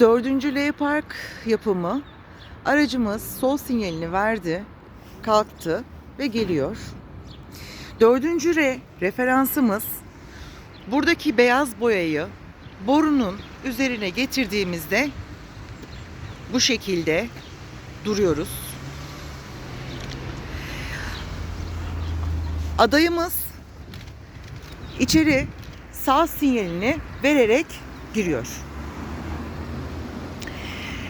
Dördüncü L Park yapımı aracımız sol sinyalini verdi, kalktı ve geliyor. Dördüncü R referansımız buradaki beyaz boyayı borunun üzerine getirdiğimizde bu şekilde duruyoruz. Adayımız içeri sağ sinyalini vererek giriyor.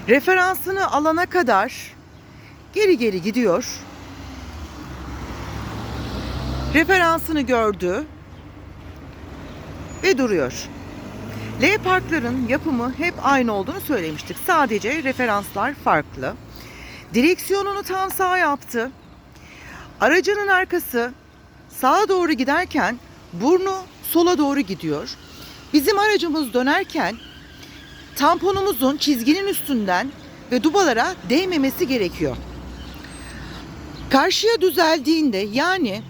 Referansını alana kadar geri geri gidiyor. Referansını gördü ve duruyor. L parkların yapımı hep aynı olduğunu söylemiştik. Sadece referanslar farklı. Direksiyonunu tam sağ yaptı. Aracının arkası sağa doğru giderken burnu sola doğru gidiyor. Bizim aracımız dönerken tamponumuzun çizginin üstünden ve dubalara değmemesi gerekiyor. Karşıya düzeldiğinde yani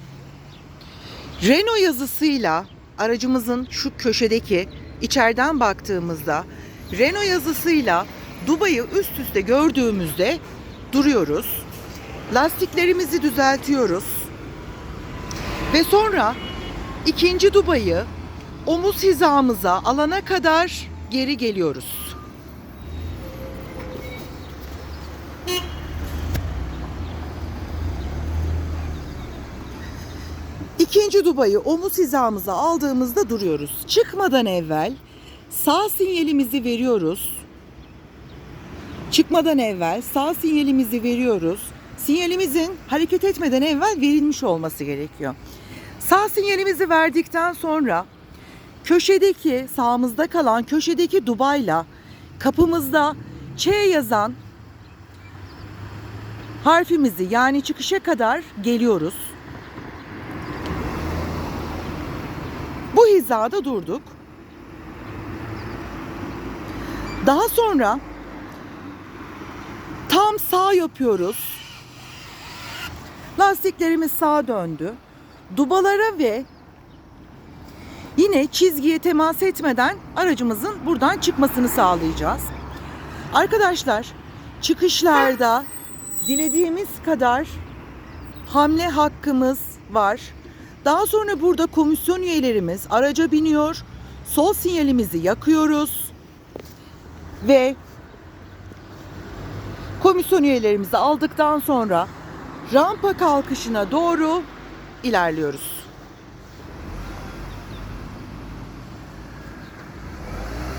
Renault yazısıyla aracımızın şu köşedeki içeriden baktığımızda Renault yazısıyla Dubai'yi üst üste gördüğümüzde duruyoruz. Lastiklerimizi düzeltiyoruz. Ve sonra ikinci Dubai'yi omuz hizamıza alana kadar geri geliyoruz. İkinci Dubai'yi omuz hizamıza aldığımızda duruyoruz. Çıkmadan evvel sağ sinyalimizi veriyoruz. Çıkmadan evvel sağ sinyalimizi veriyoruz. Sinyalimizin hareket etmeden evvel verilmiş olması gerekiyor. Sağ sinyalimizi verdikten sonra köşedeki sağımızda kalan köşedeki dubayla kapımızda Ç yazan harfimizi yani çıkışa kadar geliyoruz. Bu hizada durduk. Daha sonra tam sağ yapıyoruz. Lastiklerimiz sağa döndü. Dubalara ve yine çizgiye temas etmeden aracımızın buradan çıkmasını sağlayacağız. Arkadaşlar çıkışlarda dilediğimiz kadar hamle hakkımız var. Daha sonra burada komisyon üyelerimiz araca biniyor. Sol sinyalimizi yakıyoruz. Ve komisyon üyelerimizi aldıktan sonra rampa kalkışına doğru ilerliyoruz.